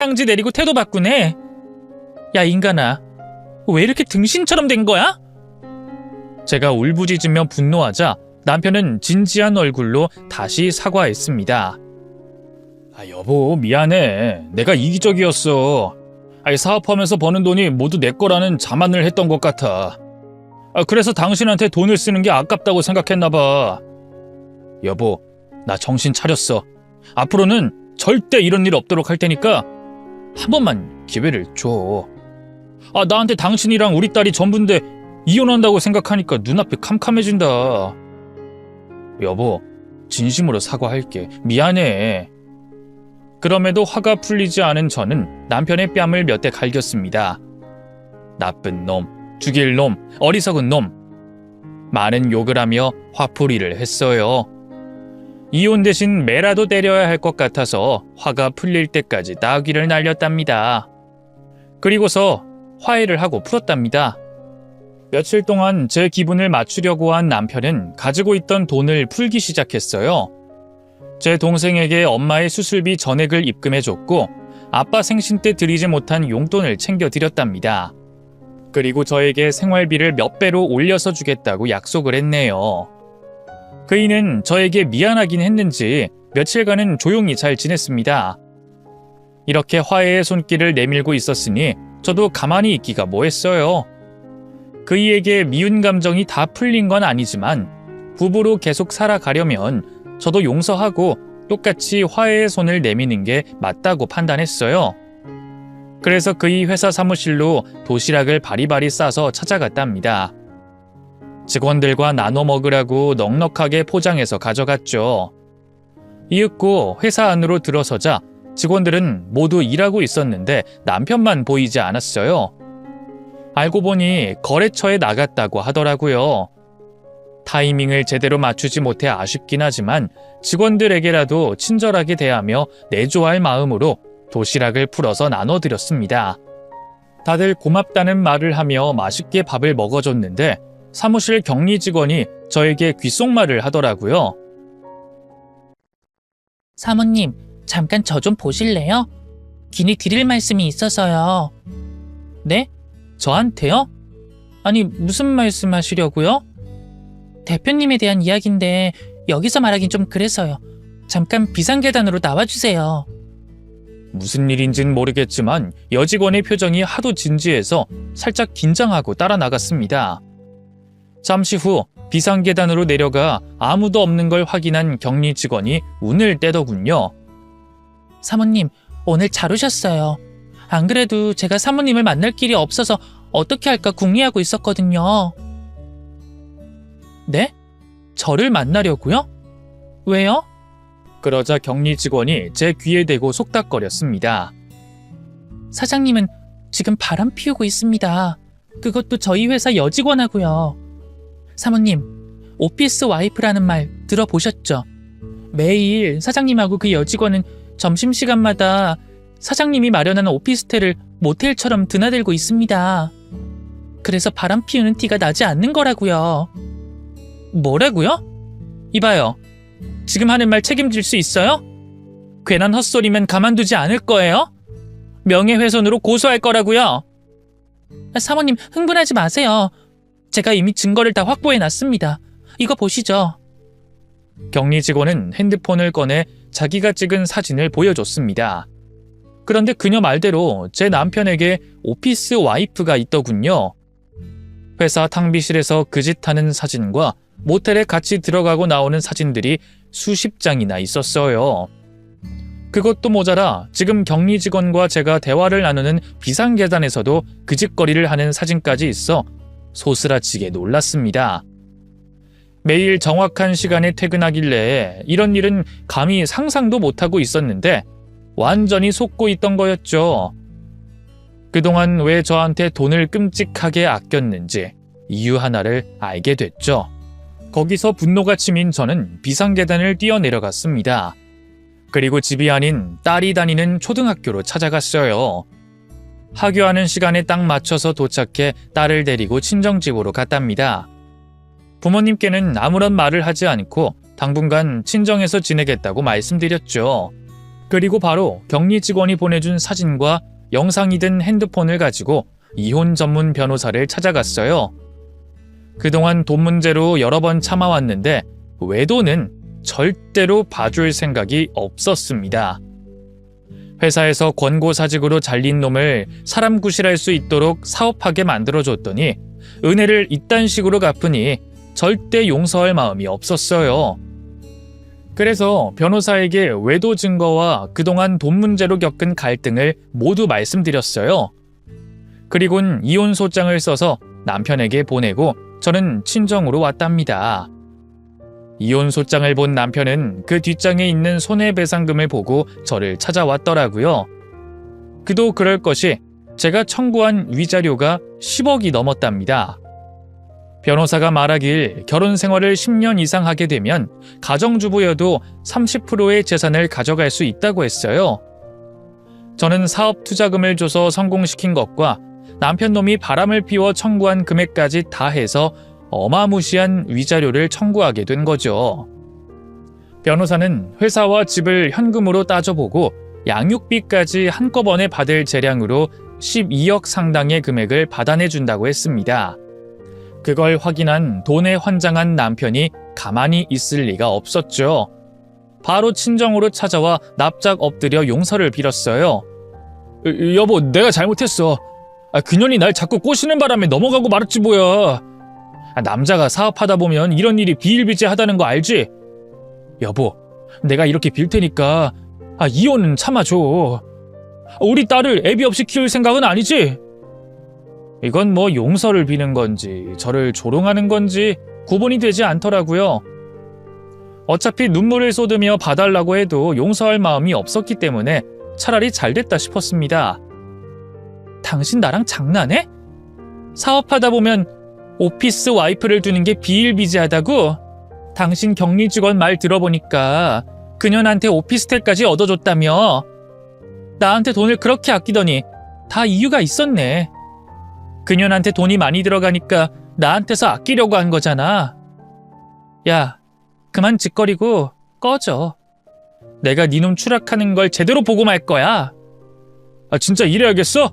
땅지 내리고 태도 바꾸네. 야 인간아, 왜 이렇게 등신처럼 된 거야? 제가 울부짖으며 분노하자 남편은 진지한 얼굴로 다시 사과했습니다. 아 여보 미안해. 내가 이기적이었어. 아이 사업하면서 버는 돈이 모두 내 거라는 자만을 했던 것 같아. 아, 그래서 당신한테 돈을 쓰는 게 아깝다고 생각했나 봐. 여보, 나 정신 차렸어. 앞으로는 절대 이런 일 없도록 할 테니까 한 번만 기회를 줘. 아, 나한테 당신이랑 우리 딸이 전부인데 이혼한다고 생각하니까 눈앞이 캄캄해진다. 여보, 진심으로 사과할게. 미안해. 그럼에도 화가 풀리지 않은 저는 남편의 뺨을 몇 대 갈겼습니다. 나쁜 놈, 죽일 놈, 어리석은 놈. 많은 욕을 하며 화풀이를 했어요. 이혼 대신 매라도 때려야 할 것 같아서 화가 풀릴 때까지 나귀를 날렸답니다. 그리고서 화해를 하고 풀었답니다. 며칠 동안 제 기분을 맞추려고 한 남편은 가지고 있던 돈을 풀기 시작했어요. 제 동생에게 엄마의 수술비 전액을 입금해줬고 아빠 생신 때 드리지 못한 용돈을 챙겨드렸답니다. 그리고 저에게 생활비를 몇 배로 올려서 주겠다고 약속을 했네요. 그이는 저에게 미안하긴 했는지 며칠간은 조용히 잘 지냈습니다. 이렇게 화해의 손길을 내밀고 있었으니 저도 가만히 있기가 뭐했어요. 그이에게 미운 감정이 다 풀린 건 아니지만 부부로 계속 살아가려면 저도 용서하고 똑같이 화해의 손을 내미는 게 맞다고 판단했어요. 그래서 그이 회사 사무실로 도시락을 바리바리 싸서 찾아갔답니다. 직원들과 나눠 먹으라고 넉넉하게 포장해서 가져갔죠. 이윽고 회사 안으로 들어서자 직원들은 모두 일하고 있었는데 남편만 보이지 않았어요. 알고 보니 거래처에 나갔다고 하더라고요. 타이밍을 제대로 맞추지 못해 아쉽긴 하지만 직원들에게라도 친절하게 대하며 내조할 마음으로 도시락을 풀어서 나눠드렸습니다. 다들 고맙다는 말을 하며 맛있게 밥을 먹어줬는데 사무실 격리 직원이 저에게 귓속말을 하더라고요. 사모님, 잠깐 저 좀 보실래요? 긴히 드릴 말씀이 있어서요. 네? 저한테요? 아니, 무슨 말씀 하시려고요? 대표님에 대한 이야기인데 여기서 말하긴 좀 그래서요. 잠깐 비상계단으로 나와주세요. 무슨 일인진 모르겠지만 여직원의 표정이 하도 진지해서 살짝 긴장하고 따라 나갔습니다. 잠시 후 비상계단으로 내려가 아무도 없는 걸 확인한 격리 직원이 운을 떼더군요. 사모님, 오늘 잘 오셨어요. 안 그래도 제가 사모님을 만날 길이 없어서 어떻게 할까 궁리하고 있었거든요. 네? 저를 만나려고요? 왜요? 그러자 격리 직원이 제 귀에 대고 속닥거렸습니다. 사장님은 지금 바람 피우고 있습니다. 그것도 저희 회사 여직원하고요. 사모님, 오피스 와이프라는 말 들어보셨죠? 매일 사장님하고 그 여직원은 점심시간마다 사장님이 마련한 오피스텔을 모텔처럼 드나들고 있습니다. 그래서 바람 피우는 티가 나지 않는 거라고요. 뭐라고요? 이봐요. 지금 하는 말 책임질 수 있어요? 괜한 헛소리면 가만두지 않을 거예요? 명예훼손으로 고소할 거라고요. 사모님, 흥분하지 마세요. 제가 이미 증거를 다 확보해 놨습니다. 이거 보시죠. 격리 직원은 핸드폰을 꺼내 자기가 찍은 사진을 보여줬습니다. 그런데 그녀 말대로 제 남편에게 오피스 와이프가 있더군요. 회사 탕비실에서 그 짓 하는 사진과 모텔에 같이 들어가고 나오는 사진들이 수십 장이나 있었어요. 그것도 모자라 지금 격리 직원과 제가 대화를 나누는 비상계단에서도 그 짓거리를 하는 사진까지 있어 소스라치게 놀랐습니다. 매일 정확한 시간에 퇴근하길래 이런 일은 감히 상상도 못하고 있었는데 완전히 속고 있던 거였죠. 그동안 왜 저한테 돈을 끔찍하게 아꼈는지 이유 하나를 알게 됐죠. 거기서 분노가 치민 저는 비상계단을 뛰어내려갔습니다. 그리고 집이 아닌 딸이 다니는 초등학교로 찾아갔어요. 하교하는 시간에 딱 맞춰서 도착해 딸을 데리고 친정집으로 갔답니다. 부모님께는 아무런 말을 하지 않고 당분간 친정에서 지내겠다고 말씀드렸죠. 그리고 바로 격리 직원이 보내준 사진과 영상이 든 핸드폰을 가지고 이혼 전문 변호사를 찾아갔어요. 그동안 돈 문제로 여러 번 참아왔는데 외도는 절대로 봐줄 생각이 없었습니다. 회사에서 권고사직으로 잘린 놈을 사람 구실할 수 있도록 사업하게 만들어줬더니 은혜를 이딴 식으로 갚으니 절대 용서할 마음이 없었어요. 그래서 변호사에게 외도 증거와 그동안 돈 문제로 겪은 갈등을 모두 말씀드렸어요. 그리곤 이혼 소장을 써서 남편에게 보내고 저는 친정으로 왔답니다. 이혼 소장을 본 남편은 그 뒷장에 있는 손해배상금을 보고 저를 찾아왔더라고요. 그도 그럴 것이 제가 청구한 위자료가 10억이 넘었답니다. 변호사가 말하길 결혼 생활을 10년 이상 하게 되면 가정주부여도 30%의 재산을 가져갈 수 있다고 했어요. 저는 사업 투자금을 줘서 성공시킨 것과 남편 놈이 바람을 피워 청구한 금액까지 다 해서 어마무시한 위자료를 청구하게 된 거죠. 변호사는 회사와 집을 현금으로 따져보고 양육비까지 한꺼번에 받을 재량으로 12억 상당의 금액을 받아내준다고 했습니다. 그걸 확인한 돈에 환장한 남편이 가만히 있을 리가 없었죠. 바로 친정으로 찾아와 납작 엎드려 용서를 빌었어요. 여- 여보, 내가 잘못했어. 아, 그년이 날 자꾸 꼬시는 바람에 넘어가고 말았지 뭐야. 아, 남자가 사업하다 보면 이런 일이 비일비재하다는 거 알지? 여보, 내가 이렇게 빌 테니까 아, 이혼은 참아줘. 우리 딸을 애비 없이 키울 생각은 아니지? 이건 뭐 용서를 비는 건지 저를 조롱하는 건지 구분이 되지 않더라고요. 어차피 눈물을 쏟으며 봐달라고 해도 용서할 마음이 없었기 때문에 차라리 잘 됐다 싶었습니다. 당신 나랑 장난해? 사업하다 보면 오피스 와이프를 두는 게 비일비재하다고? 당신 격리 직원 말 들어보니까 그년한테 오피스텔까지 얻어줬다며? 나한테 돈을 그렇게 아끼더니 다 이유가 있었네. 그년한테 돈이 많이 들어가니까 나한테서 아끼려고 한 거잖아. 야, 그만 짓거리고 꺼져. 내가 니놈 추락하는 걸 제대로 보고 말 거야. 아, 진짜 이래야겠어?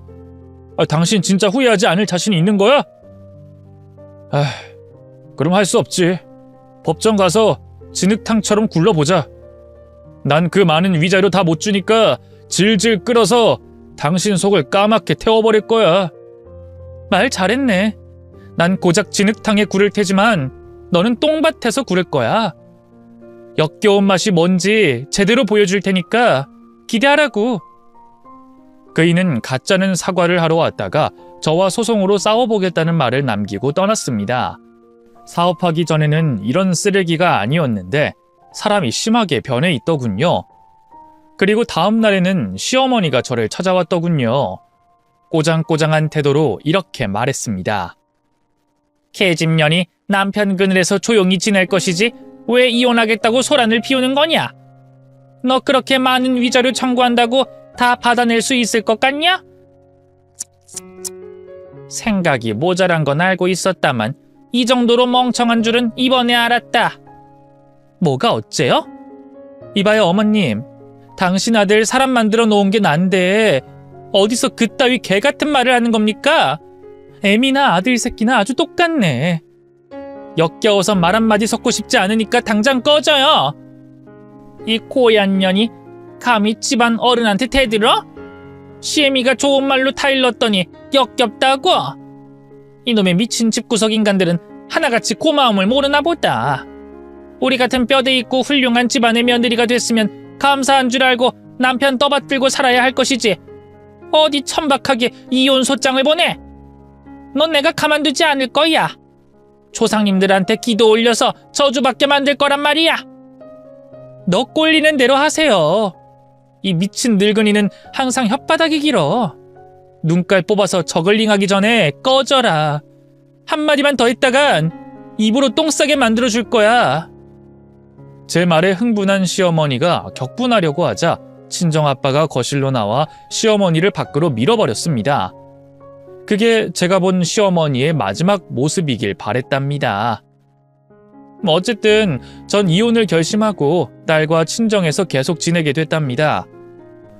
아, 당신 진짜 후회하지 않을 자신이 있는 거야? 아, 그럼 할 수 없지. 법정 가서 진흙탕처럼 굴러보자. 난 그 많은 위자료 다 못 주니까 질질 끌어서 당신 속을 까맣게 태워버릴 거야. 말 잘했네. 난 고작 진흙탕에 구를 테지만 너는 똥밭에서 구를 거야. 역겨운 맛이 뭔지 제대로 보여줄 테니까 기대하라고. 그이는 가짜는 사과를 하러 왔다가 저와 소송으로 싸워보겠다는 말을 남기고 떠났습니다. 사업하기 전에는 이런 쓰레기가 아니었는데 사람이 심하게 변해 있더군요. 그리고 다음 날에는 시어머니가 저를 찾아왔더군요. 꼬장꼬장한 태도로 이렇게 말했습니다. 계집년이 남편 그늘에서 조용히 지낼 것이지 왜 이혼하겠다고 소란을 피우는 거냐? 너 그렇게 많은 위자료 청구한다고 다 받아낼 수 있을 것 같냐? 생각이 모자란 건 알고 있었다만 이 정도로 멍청한 줄은 이번에 알았다. 뭐가 어째요? 이봐요 어머님. 당신 아들 사람 만들어 놓은 게 난데 어디서 그따위 개 같은 말을 하는 겁니까? 애미나 아들 새끼나 아주 똑같네. 역겨워서 말 한마디 섞고 싶지 않으니까 당장 꺼져요. 이 고얀 년이 감히 집안 어른한테 대들어? 시애미가 좋은 말로 타일렀더니 역겹다고? 이놈의 미친 집구석 인간들은 하나같이 고마움을 모르나 보다. 우리 같은 뼈대 있고 훌륭한 집안의 며느리가 됐으면 감사한 줄 알고 남편 떠받들고 살아야 할 것이지. 어디 천박하게 이혼 소장을 보내? 넌 내가 가만두지 않을 거야. 조상님들한테 기도 올려서 저주받게 만들 거란 말이야. 너 꼴리는 대로 하세요. 이 미친 늙은이는 항상 혓바닥이 길어. 눈깔 뽑아서 저글링하기 전에 꺼져라. 한마디만 더 했다간 입으로 똥 싸게 만들어 줄 거야. 제 말에 흥분한 시어머니가 격분하려고 하자 친정아빠가 거실로 나와 시어머니를 밖으로 밀어버렸습니다. 그게 제가 본 시어머니의 마지막 모습이길 바랬답니다. 뭐 어쨌든 전 이혼을 결심하고 딸과 친정에서 계속 지내게 됐답니다.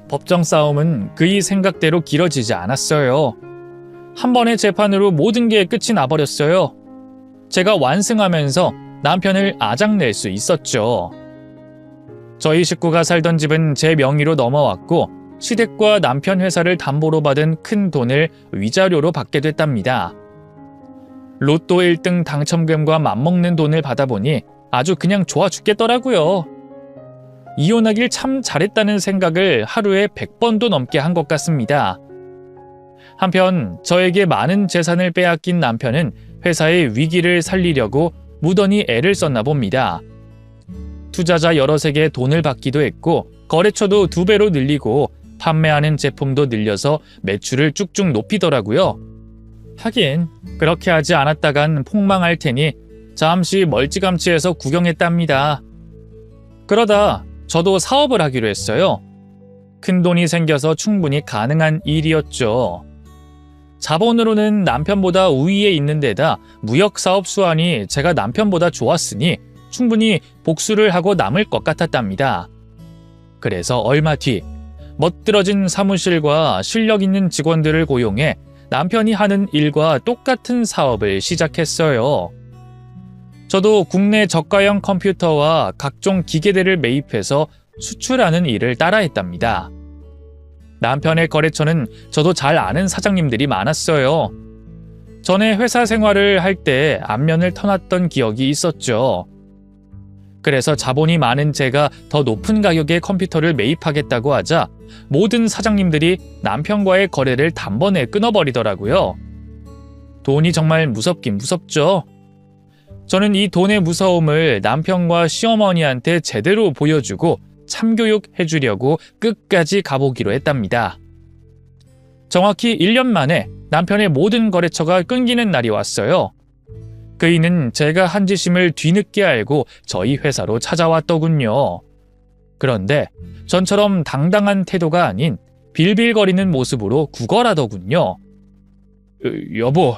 법정 싸움은 그의 생각대로 길어지지 않았어요. 한 번의 재판으로 모든 게 끝이 나버렸어요. 제가 완승하면서 남편을 아작낼 수 있었죠. 저희 식구가 살던 집은 제 명의로 넘어왔고 시댁과 남편 회사를 담보로 받은 큰 돈을 위자료로 받게 됐답니다. 로또 1등 당첨금과 맞먹는 돈을 받아보니 아주 그냥 좋아 죽겠더라고요. 이혼하길 참 잘했다는 생각을 하루에 100번도 넘게 한 것 같습니다. 한편 저에게 많은 재산을 빼앗긴 남편은 회사의 위기를 살리려고 무던히 애를 썼나 봅니다. 투자자 여럿에게 돈을 받기도 했고 거래처도 두 배로 늘리고 판매하는 제품도 늘려서 매출을 쭉쭉 높이더라고요. 하긴 그렇게 하지 않았다간 폭망할 테니 잠시 멀찌감치해서 구경했답니다. 그러다 저도 사업을 하기로 했어요. 큰 돈이 생겨서 충분히 가능한 일이었죠. 자본으로는 남편보다 우위에 있는 데다 무역 사업 수완이 제가 남편보다 좋았으니 충분히 복수를 하고 남을 것 같았답니다. 그래서 얼마 뒤 멋들어진 사무실과 실력 있는 직원들을 고용해 남편이 하는 일과 똑같은 사업을 시작했어요. 저도 국내 저가형 컴퓨터와 각종 기계들을 매입해서 수출하는 일을 따라했답니다. 남편의 거래처는 저도 잘 아는 사장님들이 많았어요. 전에 회사 생활을 할 때 안면을 터놨던 기억이 있었죠. 그래서 자본이 많은 제가 더 높은 가격의 컴퓨터를 매입하겠다고 하자 모든 사장님들이 남편과의 거래를 단번에 끊어버리더라고요. 돈이 정말 무섭긴 무섭죠. 저는 이 돈의 무서움을 남편과 시어머니한테 제대로 보여주고 참교육 해주려고 끝까지 가보기로 했답니다. 정확히 1년 만에 남편의 모든 거래처가 끊기는 날이 왔어요. 그이는 제가 한 짓임을 뒤늦게 알고 저희 회사로 찾아왔더군요. 그런데 전처럼 당당한 태도가 아닌 빌빌거리는 모습으로 구걸하더군요. 여보,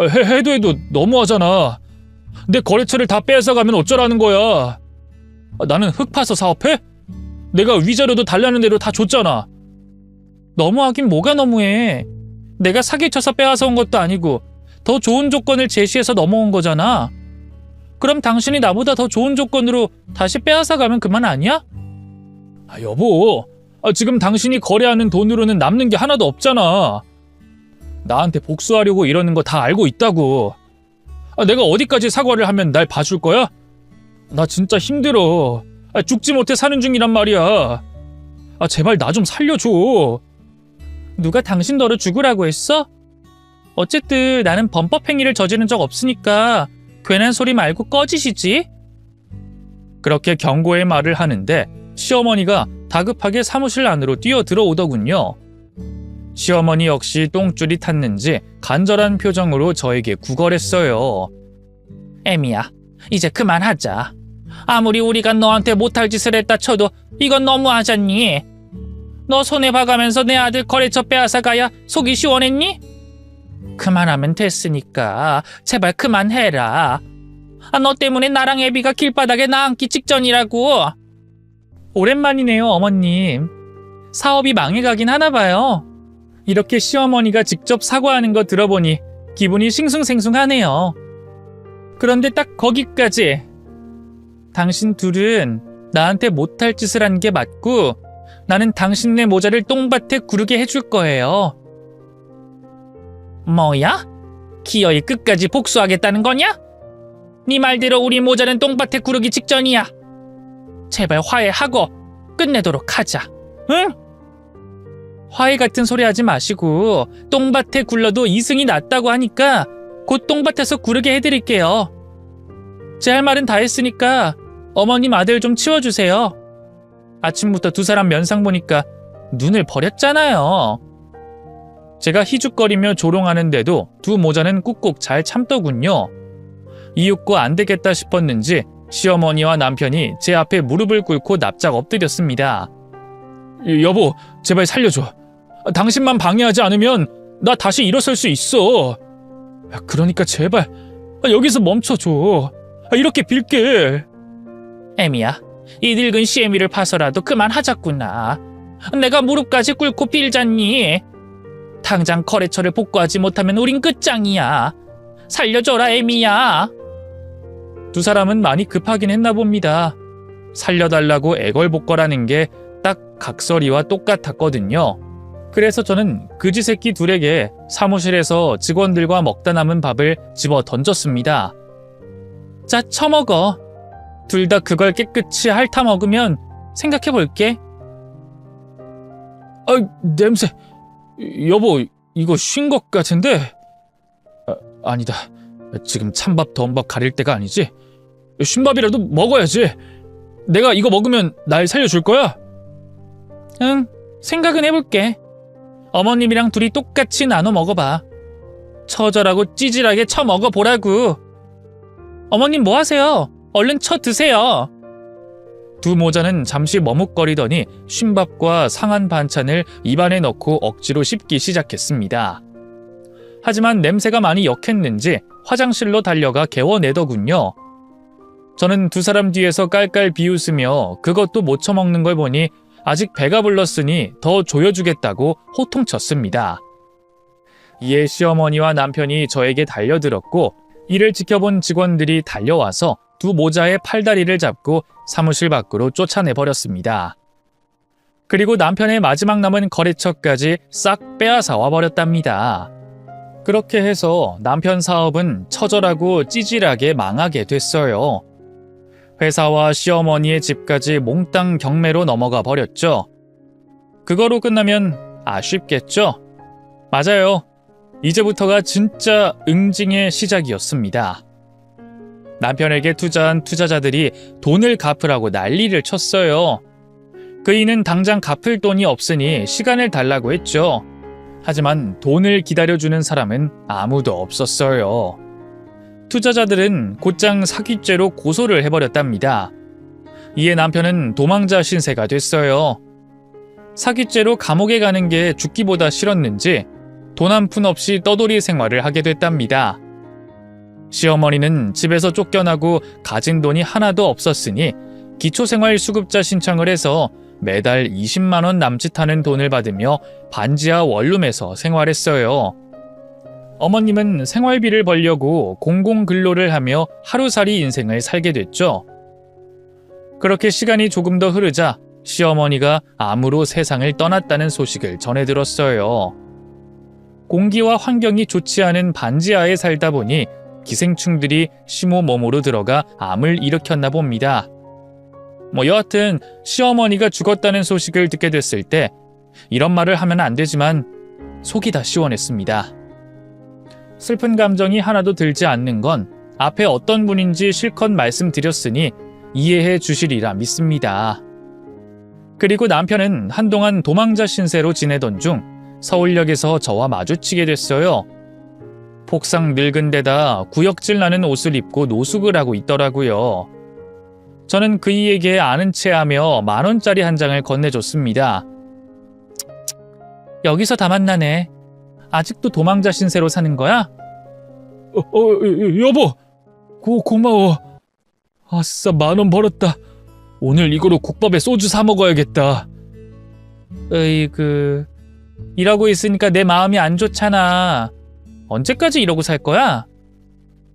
해, 해도 해도 너무하잖아. 내 거래처를 다 빼앗아가면 어쩌라는 거야. 아, 나는 흙 파서 사업해? 내가 위자료도 달라는 대로 다 줬잖아. 너무하긴 뭐가 너무해. 내가 사기쳐서 빼앗아 온 것도 아니고 더 좋은 조건을 제시해서 넘어온 거잖아. 그럼 당신이 나보다 더 좋은 조건으로 다시 빼앗아 가면 그만 아니야? 아, 여보. 아, 지금 당신이 거래하는 돈으로는 남는 게 하나도 없잖아. 나한테 복수하려고 이러는 거 다 알고 있다고. 아, 내가 어디까지 사과를 하면 날 봐줄 거야? 나 진짜 힘들어. 아, 죽지 못해 사는 중이란 말이야. 아, 제발 나 좀 살려줘. 누가 당신 너를 죽으라고 했어? 어쨌든 나는 범법 행위를 저지른 적 없으니까 괜한 소리 말고 꺼지시지. 그렇게 경고의 말을 하는데 시어머니가 다급하게 사무실 안으로 뛰어 들어오더군요. 시어머니 역시 똥줄이 탔는지 간절한 표정으로 저에게 구걸했어요. 에미야, 이제 그만하자. 아무리 우리가 너한테 못할 짓을 했다 쳐도 이건 너무하잖니. 너 손해 봐가면서 내 아들 거래처 빼앗아가야 속이 시원했니? 그만하면 됐으니까 제발 그만해라. 아, 너 때문에 나랑 애비가 길바닥에 나앉기 직전이라고. 오랜만이네요, 어머님. 사업이 망해가긴 하나 봐요. 이렇게 시어머니가 직접 사과하는 거 들어보니 기분이 싱숭생숭하네요. 그런데 딱 거기까지. 당신 둘은 나한테 못할 짓을 한 게 맞고 나는 당신네 모자를 똥밭에 구르게 해줄 거예요. 뭐야? 기어이 끝까지 복수하겠다는 거냐? 네 말대로 우리 모자는 똥밭에 구르기 직전이야. 제발 화해하고 끝내도록 하자. 응? 화해 같은 소리 하지 마시고 똥밭에 굴러도 이승이 낫다고 하니까 곧 똥밭에서 구르게 해드릴게요. 제 할 말은 다 했으니까 어머님 아들 좀 치워주세요. 아침부터 두 사람 면상 보니까 눈을 버렸잖아요. 제가 희죽거리며 조롱하는데도 두 모자는 꾹꾹 잘 참더군요. 이윽고 안 되겠다 싶었는지 시어머니와 남편이 제 앞에 무릎을 꿇고 납작 엎드렸습니다. 여보, 제발 살려줘. 당신만 방해하지 않으면 나 다시 일어설 수 있어. 그러니까 제발 여기서 멈춰줘. 이렇게 빌게. 에미야, 이 늙은 시애미를 봐서라도 그만하자꾸나. 내가 무릎까지 꿇고 빌잖니. 당장 거래처를 복구하지 못하면 우린 끝장이야. 살려줘라 에미야. 두 사람은 많이 급하긴 했나 봅니다. 살려달라고 애걸복걸하는 게 딱 각설이와 똑같았거든요. 그래서 저는 그지 새끼 둘에게 사무실에서 직원들과 먹다 남은 밥을 집어 던졌습니다. 자 처먹어. 둘 다 그걸 깨끗이 핥아 먹으면 생각해 볼게. 아, 냄새. 여보, 이거 쉰 것 같은데? 아, 아니다. 지금 찬밥, 더운밥 가릴 때가 아니지. 쉰밥이라도 먹어야지. 내가 이거 먹으면 날 살려줄 거야? 응, 생각은 해볼게. 어머님이랑 둘이 똑같이 나눠 먹어봐. 처절하고 찌질하게 쳐 먹어 보라고. 어머님 뭐 하세요? 얼른 쳐 드세요. 두 모자는 잠시 머뭇거리더니 쉰밥과 상한 반찬을 입안에 넣고 억지로 씹기 시작했습니다. 하지만 냄새가 많이 역했는지 화장실로 달려가 개워내더군요. 저는 두 사람 뒤에서 깔깔 비웃으며 그것도 못 처먹는 걸 보니 아직 배가 불렀으니 더 조여주겠다고 호통쳤습니다. 이에 시어머니와 남편이 저에게 달려들었고 이를 지켜본 직원들이 달려와서 두 모자의 팔다리를 잡고 사무실 밖으로 쫓아내 버렸습니다. 그리고 남편의 마지막 남은 거래처까지 싹 빼앗아 와 버렸답니다. 그렇게 해서 남편 사업은 처절하고 찌질하게 망하게 됐어요. 회사와 시어머니의 집까지 몽땅 경매로 넘어가 버렸죠. 그거로 끝나면 아쉽겠죠? 맞아요. 이제부터가 진짜 응징의 시작이었습니다. 남편에게 투자한 투자자들이 돈을 갚으라고 난리를 쳤어요. 그이는 당장 갚을 돈이 없으니 시간을 달라고 했죠. 하지만 돈을 기다려주는 사람은 아무도 없었어요. 투자자들은 곧장 사기죄로 고소를 해버렸답니다. 이에 남편은 도망자 신세가 됐어요. 사기죄로 감옥에 가는 게 죽기보다 싫었는지 돈 한 푼 없이 떠돌이 생활을 하게 됐답니다. 시어머니는 집에서 쫓겨나고 가진 돈이 하나도 없었으니 기초생활수급자 신청을 해서 매달 20만 원 남짓하는 돈을 받으며 반지하 원룸에서 생활했어요. 어머님은 생활비를 벌려고 공공근로를 하며 하루살이 인생을 살게 됐죠. 그렇게 시간이 조금 더 흐르자 시어머니가 암으로 세상을 떠났다는 소식을 전해 들었어요. 공기와 환경이 좋지 않은 반지하에 살다 보니 기생충들이 심호 몸으로 들어가 암을 일으켰나 봅니다. 뭐 여하튼 시어머니가 죽었다는 소식을 듣게 됐을 때 이런 말을 하면 안 되지만 속이 다 시원했습니다. 슬픈 감정이 하나도 들지 않는 건 앞에 어떤 분인지 실컷 말씀드렸으니 이해해 주시리라 믿습니다. 그리고 남편은 한동안 도망자 신세로 지내던 중 서울역에서 저와 마주치게 됐어요. 폭삭 늙은 데다 구역질 나는 옷을 입고 노숙을 하고 있더라고요. 저는 그이에게 아는 체 하며 만 원짜리 한 장을 건네줬습니다. 여기서 다 만나네. 아직도 도망자 신세로 사는 거야? 어, 어, 여보, 고 고마워. 아싸 만 원 벌었다. 오늘 이거로 국밥에 소주 사 먹어야겠다. 으이그 이러고 있으니까 내 마음이 안 좋잖아. 언제까지 이러고 살 거야?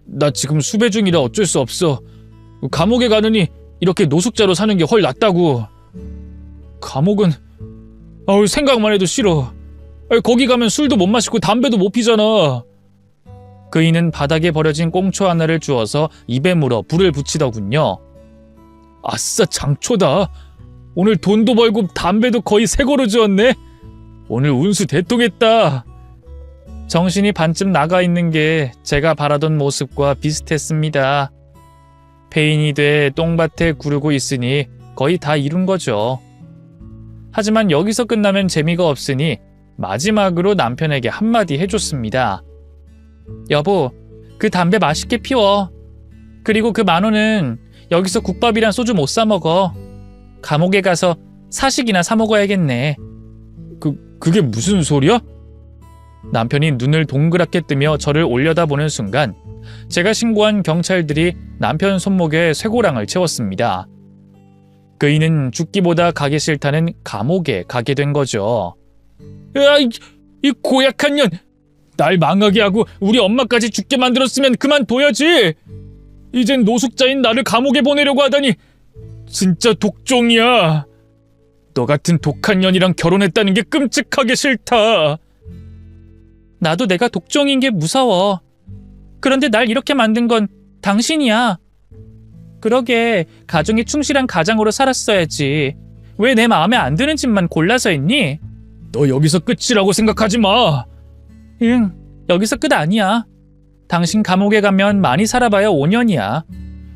나 지금 수배 중이라 어쩔 수 없어. 감옥에 가느니 이렇게 노숙자로 사는 게 훨 낫다고. 감옥은 아우 생각만 해도 싫어. 거기 가면 술도 못 마시고 담배도 못 피잖아. 그이는 바닥에 버려진 꽁초 하나를 주어서 입에 물어 불을 붙이더군요. 아싸 장초다. 오늘 돈도 벌고 담배도 거의 새 거로 주었네. 오늘 운수 대통했다. 정신이 반쯤 나가 있는 게 제가 바라던 모습과 비슷했습니다. 폐인이 돼 똥밭에 구르고 있으니 거의 다 이룬 거죠. 하지만 여기서 끝나면 재미가 없으니 마지막으로 남편에게 한마디 해줬습니다. 여보, 그 담배 맛있게 피워. 그리고 그 만 원은 여기서 국밥이랑 소주 못 사 먹어. 감옥에 가서 사식이나 사 먹어야겠네. 그, 그게 무슨 소리야? 남편이 눈을 동그랗게 뜨며 저를 올려다보는 순간 제가 신고한 경찰들이 남편 손목에 쇠고랑을 채웠습니다. 그이는 죽기보다 가기 싫다는 감옥에 가게 된 거죠. 야, 이, 이 고약한 년! 날 망하게 하고 우리 엄마까지 죽게 만들었으면 그만둬야지! 이젠 노숙자인 나를 감옥에 보내려고 하다니 진짜 독종이야. 너 같은 독한 년이랑 결혼했다는 게 끔찍하게 싫다. 나도 내가 독종인 게 무서워. 그런데 날 이렇게 만든 건 당신이야. 그러게 가정에 충실한 가장으로 살았어야지. 왜 내 마음에 안 드는 짓만 골라서 했니? 너 여기서 끝이라고 생각하지 마. 응, 여기서 끝 아니야. 당신 감옥에 가면 많이 살아봐야 5년이야.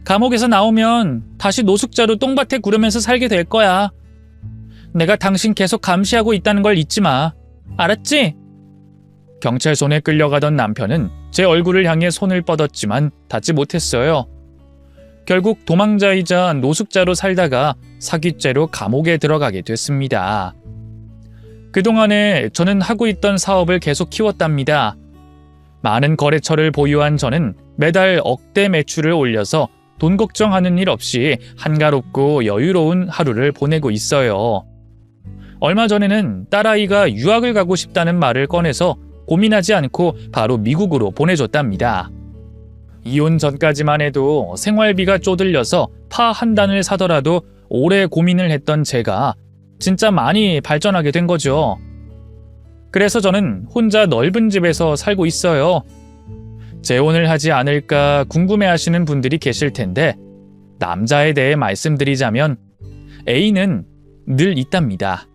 감옥에서 나오면 다시 노숙자로 똥밭에 구르면서 살게 될 거야. 내가 당신 계속 감시하고 있다는 걸 잊지 마. 알았지? 경찰 손에 끌려가던 남편은 제 얼굴을 향해 손을 뻗었지만 닿지 못했어요. 결국 도망자이자 노숙자로 살다가 사기죄로 감옥에 들어가게 됐습니다. 그동안에 저는 하고 있던 사업을 계속 키웠답니다. 많은 거래처를 보유한 저는 매달 억대 매출을 올려서 돈 걱정하는 일 없이 한가롭고 여유로운 하루를 보내고 있어요. 얼마 전에는 딸아이가 유학을 가고 싶다는 말을 꺼내서 고민하지 않고 바로 미국으로 보내줬답니다. 이혼 전까지만 해도 생활비가 쪼들려서 파 한 단을 사더라도 오래 고민을 했던 제가 진짜 많이 발전하게 된 거죠. 그래서 저는 혼자 넓은 집에서 살고 있어요. 재혼을 하지 않을까 궁금해 하시는 분들이 계실 텐데, 남자에 대해 말씀드리자면, A는 늘 있답니다.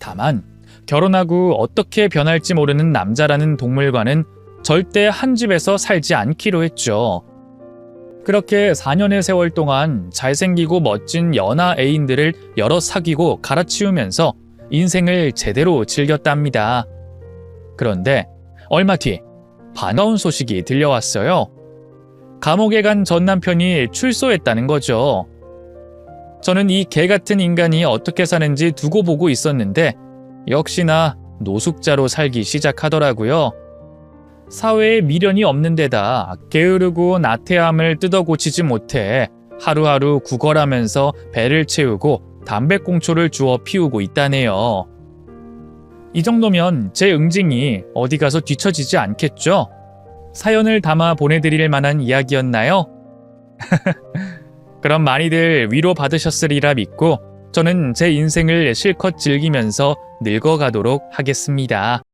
다만, 결혼하고 어떻게 변할지 모르는 남자라는 동물과는 절대 한 집에서 살지 않기로 했죠. 그렇게 4년의 세월 동안 잘생기고 멋진 연하 애인들을 여러 사귀고 갈아치우면서 인생을 제대로 즐겼답니다. 그런데 얼마 뒤 반가운 소식이 들려왔어요. 감옥에 간 전 남편이 출소했다는 거죠. 저는 이 개 같은 인간이 어떻게 사는지 두고 보고 있었는데 역시나 노숙자로 살기 시작하더라고요. 사회에 미련이 없는 데다 게으르고 나태함을 뜯어 고치지 못해 하루하루 구걸하면서 배를 채우고 담배꽁초를 주워 피우고 있다네요. 이 정도면 제 응징이 어디 가서 뒤처지지 않겠죠? 사연을 담아 보내드릴 만한 이야기였나요? 그럼 많이들 위로 받으셨으리라 믿고 저는 제 인생을 실컷 즐기면서 늙어가도록 하겠습니다.